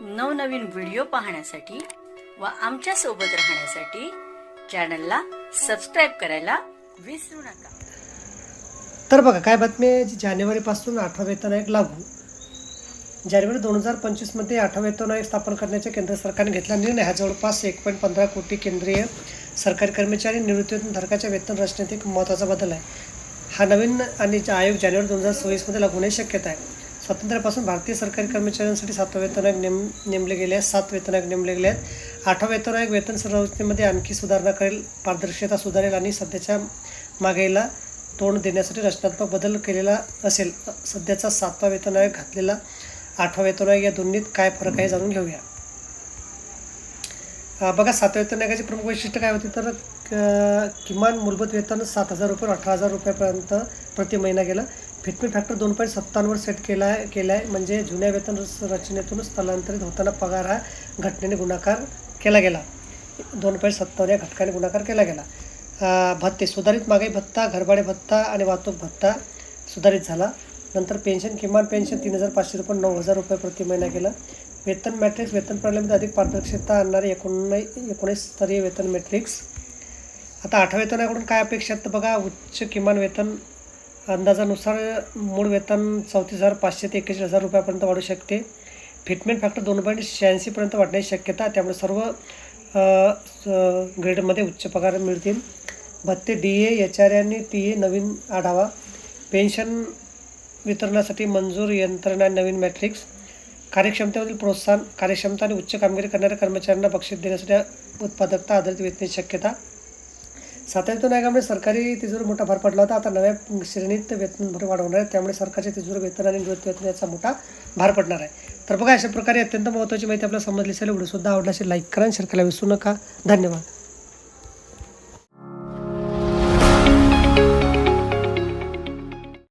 नवनवीन व्हिडिओ पाहण्यासाठी व आमच्यासोबत राहण्यासाठी चॅनलला सबस्क्राईब करायला विसरू नका. तर बघा काय बातमी आहे? जी जानेवारीपासून आठवा वेतन आयोग लागू. जानेवारी दोन हजार पंचवीसमध्ये आठवा वेतन आयोग स्थापन करण्याच्या केंद्र सरकारने घेतला निर्णय. हा जवळपास एक पॉईंट पंधरा कोटी केंद्रीय सरकारी कर्मचारी निवृत्तीधारकाच्या वेतन रचनेत एक महत्त्वाचा बदल आहे. हा नवीन आणि आयोग जानेवारी दोन हजार सव्वीसमध्ये लागू होण्याची शक्यता आहे. स्वातंत्र्यापासून भारतीय सरकारी कर्मचाऱ्यांसाठी सातवा वेतन आयोग नेम नेमले गेले आहेत. सात वेतन आयोग नेमले गेले आहेत. आठवा वेतन आयोग वेतन संरचनेमध्ये आणखी सुधारणा करेल पारदर्शकता सुधारेल आणि सध्याच्या मागेला तोंड देण्यासाठी रचनात्मक बदल केलेला असेल. सध्याचा सातवा वेतन आयोग घातलेला आठवा वेतन आयोग या दोन्हीत काय फरक आहे जाणून घेऊया. बघा सातव्या वेतन आयोगाचे प्रमुख वैशिष्ट्य काय होते? तर क- किमान मूलभूत वेतन सात हजार रुपये अठरा हजार रुपयापर्यंत प्रति महिना गेलं. फिटमेंट फॅक्टर दोन पॉईंट सत्तावन्नवर सेट केला आहे केला आहे म्हणजे जुन्या वेतन रचनेतून स्थलांतरित होताना पगार हा घटनेने गुणाकार केला गेला. दोन पॉईंट सत्तावन्न या घटकाने गुणाकार केला गेला. भत्ते. सुधारित महागाई भत्ता घरभाडे भत्ता आणि वाहतूक भत्ता सुधारित झाला. नंतर पेन्शन किमान पेन्शन तीन हजार पाचशे रुपये नऊ हजार रुपये प्रति महिना केलं वेतन मॅट्रिक्स वेतन प्रणालीमध्ये अधिक पारदर्शकता आणणारे एकोणीस एकोणीस स्तरीय वेतन मॅट्रिक्स आता आठव्या वेतनाकडून काय अपेक्षा आहेत? तर बघा उच्च किमान वेतन अंदाजानुसार मूळ वेतन चौतीस हजार पाचशे ते एकवीस हजार रुपयापर्यंत वाढू शकते. फिटमेंट फॅक्टर दोन पॉईंट शहाऐंशीपर्यंत वाढण्याची शक्यता त्यामुळे सर्व ग्रेडमध्ये उच्च पगार मिळतील. भत्ते डी ए एच आर आणि टी ए नवीन आढावा. पेन्शन वितरणासाठी मंजूर यंत्रणा नवीन मॅट्रिक्स कार्यक्षमतेमधील प्रोत्साहन कार्यक्षमता आणि उच्च कामगिरी करणाऱ्या कर्मचाऱ्यांना बक्षीस देण्यासाठी उत्पादकता आधारित वेतनाची शक्यता. सातव्यातून आयोगामुळे सरकारी तिजोरी मोठा भर पडला होता. आता नव्या श्रेणीत वेतन भर वाढवणार आहे त्यामुळे सरकारच्या तिजोरी वेतन आणि निवृत्ती वेतन याचा मोठा भार पडणार आहे. तर बघा अशा प्रकारे अत्यंत महत्त्वाची माहिती आपल्याला समजली असेल. व्हिडिओ सुद्धा आवडला असेल लाईक करा शेअर करायला विसरू नका. धन्यवाद.